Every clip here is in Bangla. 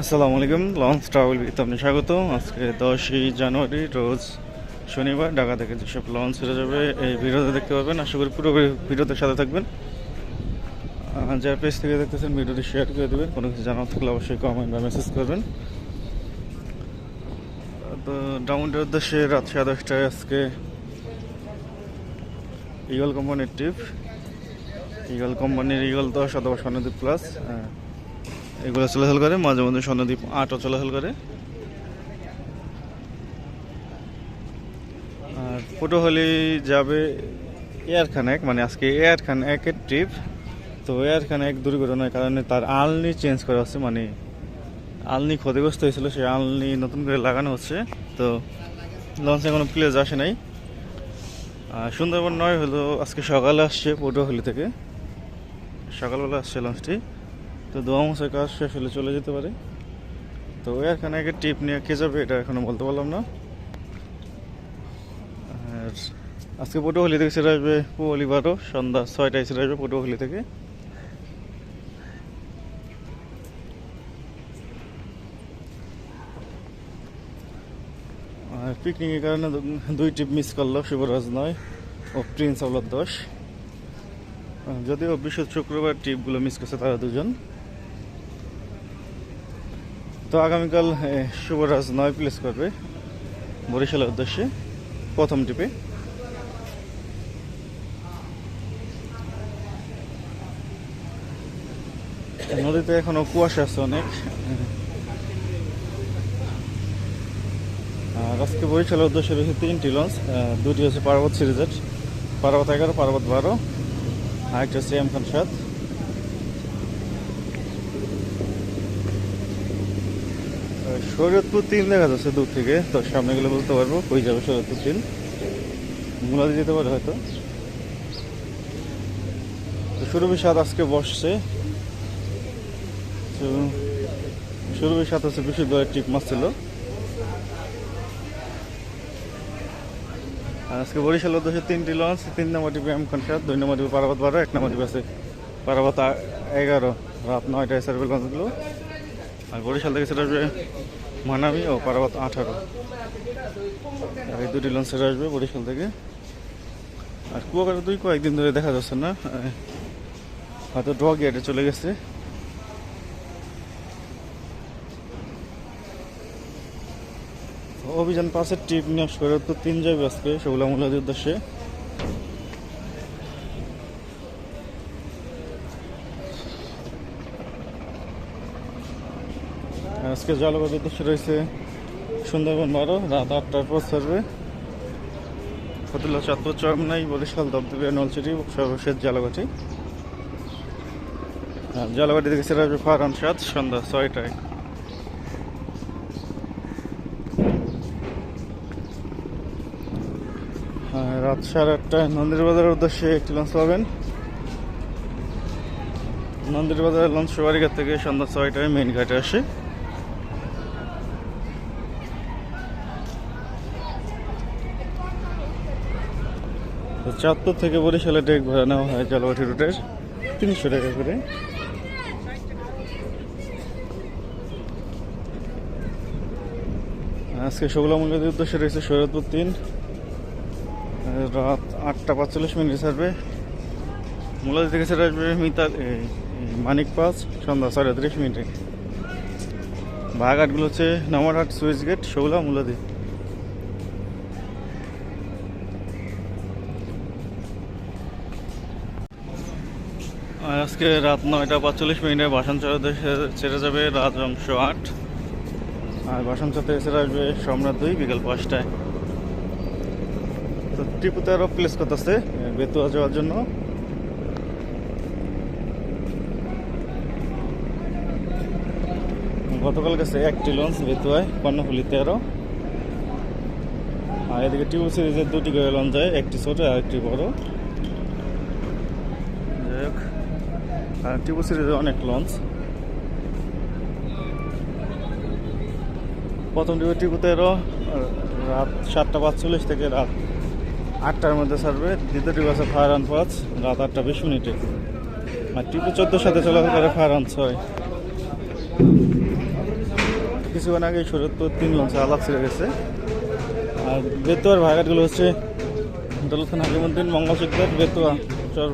আসসালামু আলাইকুম লঞ্চ ট্রাভেল বিথ আপনি স্বাগত আজকে দশই জানুয়ারি, রোজ শনিবার, ঢাকা থেকে যেসব লঞ্চ ছেড়ে যাবে, এই ভিডিওতে দেখতে পাবেন আশা করি পুরো ভিডিওতে সাথে থাকবেন। যার পেজ থেকে দেখতেছেন, ভিডিওটি শেয়ার করে দেবেন। কোনো কিছু জানার থাকলে অবশ্যই কমেন্ট বা মেসেজ করবেন। তো ডাউনটার উদ্দেশ্যে রাত সাড়ে দশটায় আজকে ইগল কোম্পানির ট্রিপ ইগল কোম্পানির ইগল দশ অথবা স্বর্ণদ্বীপ প্লাস এগুলো চলাচল করে, মাঝে মধ্যে স্বর্ণদ্বীপ আটও চলাচল করে। আর পটুয়াখালী যাবে এয়ার খান এক মানে আজকে এয়ার খান একের ট্রিপ তো এয়ার খান এক দুর্ঘটনার কারণে তার আলনি চেঞ্জ করা হচ্ছে মানে আলনি ক্ষতিগ্রস্ত হয়েছিল, সেই আলনি নতুন করে লাগানো হচ্ছে। তো লঞ্চে কোনো প্লেস আসে নাই। আর সুন্দরবন নয় হলো, আজকে সকালে আসছে পটুয়াখালী থেকে। সকালবেলা আসছে লঞ্চটি। তো দোয়া মশাই কাজ শেষ হলে চলে যেতে পারে। তো এখানে আগে টিপ নিয়ে কে যাবে এটা এখনও বলতে পারলাম না। আর আজকে পটুয়াখালী থেকে ছেড়ে আসবে পুয়ালি বারো সন্ধ্যা ছয়টায় ছেড়ে আসবে পটুয়াখালী থেকে। আর পিকনিকের কারণে দুই ট্রিপ মিস করল শিবরাজ নয় ও প্রিন্স আউলাদ দশ। যদিও বৃহস্পতি শুক্রবার ট্রিপগুলো মিস করছে তারা দুজন। তো আগামীকাল শুভরাজ নয় প্লেস করবে বরিশালের উদ্দেশ্যে প্রথম ট্রিপে নদীতে এখনও কুয়াশা আছে অনেক। আর আজকে বরিশালের উদ্দেশ্যে রয়েছে তিনটি লঞ্চ দুটি হচ্ছে পার্বত সিরিজের পার্বত এগারো পার্বত বারো আরেকটা হচ্ছে এম খান সাত। শরীয়তপুর তিন দেখা যাচ্ছে দূর থেকে। তো সামনে গেলে বলতে পারব কই যাবে শরীয়তপুর তিন। মুলাদি যেতে পারে হয়তো। তো সুরভি সাত আজকে বসছে। সুরভি সাত হচ্ছে বিশুদ্ধ টিপ মাছ ছিল। আজকে বরিশাল উদ্দেশ্যে তিনটি লঞ্চ তিন নম্বর টিপে এম খান সাত দুই নম্বর টিপে পারাবাত বারো এক নম্বর টিপে আছে পারাবাত এগারো, রাত নয়টায় সার্ভে লঞ্চগুলো আর বরিশাল থেকে সেটা আসবে মানাবি ও পারাবাত আঠারো। আর এই দুটি লঞ্চ সেটা আসবে বরিশাল থেকে। আর কুয়াকাটা দুই কয়েকদিন ধরে দেখা যাচ্ছে না হয়তো ড্র গেটে চলে গেছে। অভিযান পাশের টিপ নিয়ে করে তো তিন যাবে আজকে, সেগুলো মূল্যের উদ্দেশ্যে। আজকে জলবায়ুর উদ্দেশ্যে রয়েছে সুন্দরবন বারো, রাত আটটার পর ছাড়বে। ফতুল্লা চাঁদপুর চরমনাই বরিশাল দপদপে নলচিটি সর্বশেষ জালাবাটি। আর জালাবাটি থেকে ছেড়ে আসবে ফারহান সাত সন্ধ্যা ছয়টায়। আর রাত সাড়ে আটটায় নন্দির বাজারের উদ্দেশ্যে একটি লঞ্চ পাবেন। নন্দির বাজারের লঞ্চ সবারিঘাট থেকে সন্ধ্যা ছয়টায় মেইন ঘাটে আসে। চাঁদপুর থেকে বরিশালে ডেক ভাড়া নেওয়া হয় জলবাটি রুটের তিনশো টাকা করে। আজকে মূল্যের উদ্দেশ্যে রয়েছে শরৎপুর তিন। রাত আটটা পাঁচচল্লিশ মিনিট ছাড়বে। মূলাদি থেকে ছেড়ে আসবে মিতাল মানিক পাস সন্ধ্যা সাড়ে তিরিশ মিনিটে। বাঘাটগুলো হচ্ছে নামারহাট সুইচ গেট শৌলা মূলাদি। আজকে রাত নয়টা পাঁচচল্লিশ মিনিটে বাসন চড়াতে ছেড়ে যাবে রাত অংশ আট। আর বাসন চাতে ছেড়ে আসবে সম্রাট দুই, বিকেল পাঁচটায়। তো টিপুতে আরও প্লেস করতেছে বেতুয়া যাওয়ার জন্য। গতকাল গেছে একটি লঞ্চ বেতুয়ায় কর্ণফুলি তেরো আর এদিকে টিউব সিরিজের দুটি লঞ্চ যায়, একটি ছোট আর একটি বড়। আর টিউব সিরিজে অনেক লঞ্চ প্রথম টিউব টিউব তেরো রাত সাতটা পাঁচচল্লিশ থেকে রাত আটটার মধ্যে ছাড়বে। দ্বিতীয় টিপ আছে ফায়ার অন পাঁচ রাত আটটা বিশ মিনিটে। আর টিপু চোদ্দোর সাথে চলাচল করে ফায়ার অন ছয়। কিছুক্ষণ আগে শরৎপুর তিন লঞ্চে আলাপ ছেড়ে গেছে। আর বেতুয়ার ভাগাটগুলো হচ্ছে দৌলত খান হাকিমুদ্দিন, মঙ্গল শিকদার বেতুয়া চর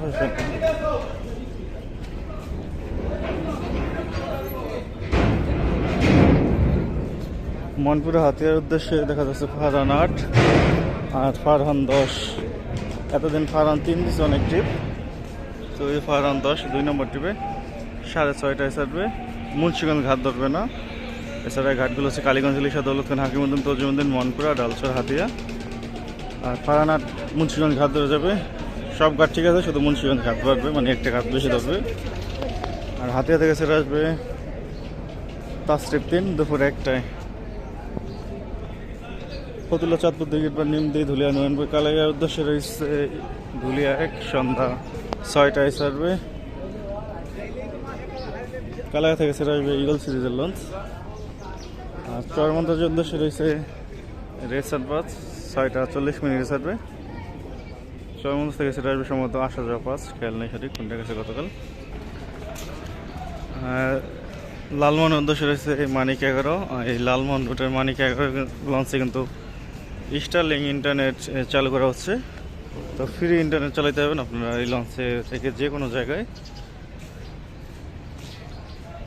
মনপুরে হাতিয়ার উদ্দেশ্যে দেখা যাচ্ছে ফারহান আট আর ফারহান দশ। এতদিন ফারহান তিন দিচ্ছে অনেক ট্রিপ তো এই ফারহান দশ দুই নম্বর ট্রিপে সাড়ে ছয়টায় ছাড়বে। মুন্সিগঞ্জ ঘাট ধরবে না। এছাড়া ঘাটগুলো হচ্ছে কালীগঞ্জ ইলিশা দৌলত খান হাকিমুদ্দিন, তজিমুদ্দিন, মনপুরা ডালচর হাতিয়া। আর ফারহান আট মুন্সিগঞ্জ ঘাট ধরে যাবে। সব ঘাট ঠিক আছে, শুধু মুন্সিগঞ্জ ঘাট ধরবে মানে একটা ঘাট বেশি ধরবে। আর হাতিয়া থেকে ছেড়ে আসবে পাঁচ ট্রিপ তিন, দুপুর একটায়। ফতুল্লা চাঁদপুর দিঘির পর নিম দিয়ে ধুলিয়া নয়নপুর কালাইয়ার উদ্দেশ্যে রয়েছে ধুলিয়া এক সন্ধ্যা ছয়টায় ছাড়বে। কালাইয়া থেকে ছেড়ে আসবে ইগল সিরিজের লঞ্চ আর চরমন্তাজের উদ্দেশ্যে রয়েছে রেসার পাঁচ ছয়টা চল্লিশ মিনিটে ছাড়বে। চরমন্তাজ থেকে ছেড়ে আসবে সম্ভবত আসা যাওয়া পাঁচ, খেয়াল নেই সঠিক কোনটা গেছে গতকাল। লালমোহন উদ্দেশ্যে রয়েছে মানিক এগারো। এই লালমোহন রুটের মানিক এগারো লঞ্চে কিন্তু স্টারলিং ইন্টারনেট চালু করা হচ্ছে। তো ফ্রি ইন্টারনেট চালাতে পারবেন আপনারা এই লঞ্চে থেকে যে কোনো জায়গায়।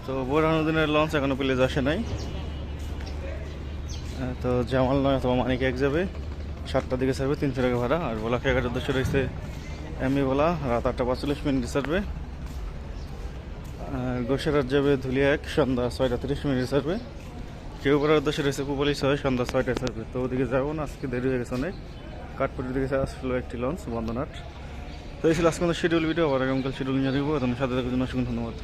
তো বোরহানুদ্দিনের লঞ্চ এখনও প্লেজ আসে নাই। তো জামাল নয় অথবা মানিক এক যাবে। সাতটার দিকে ছাড়বে, তিনশো টাকা ভাড়া। আর ভোলা এগারোর উদ্দেশ্যে রয়েছে এমনি বলা, রাত আটটা পাঁচচল্লিশ মিনিট ছাড়বে। আর গোসেরাত যাবে ধুলিয়া এক, সন্ধ্যা ছয়টা তিরিশ মিনিট ছাড়বে। কেউ পড়ার উদ্দেশ্যে রয়েছে পুপলি ছয়, সন্ধ্যা ছয়টা ছাড়বে তো ওদিকে যাব না, আজকে দেরি হয়ে গেছে অনেক। কাঠপুরের দিকে আসলো একটি লঞ্চ বন্দনাট। তো এই ছিল আজকে শিডিউল ভিডিও আবার আগামীকাল শিডিউল নিয়ে দেখব সাথে থাকার জন্য অসংখ্য ধন্যবাদ।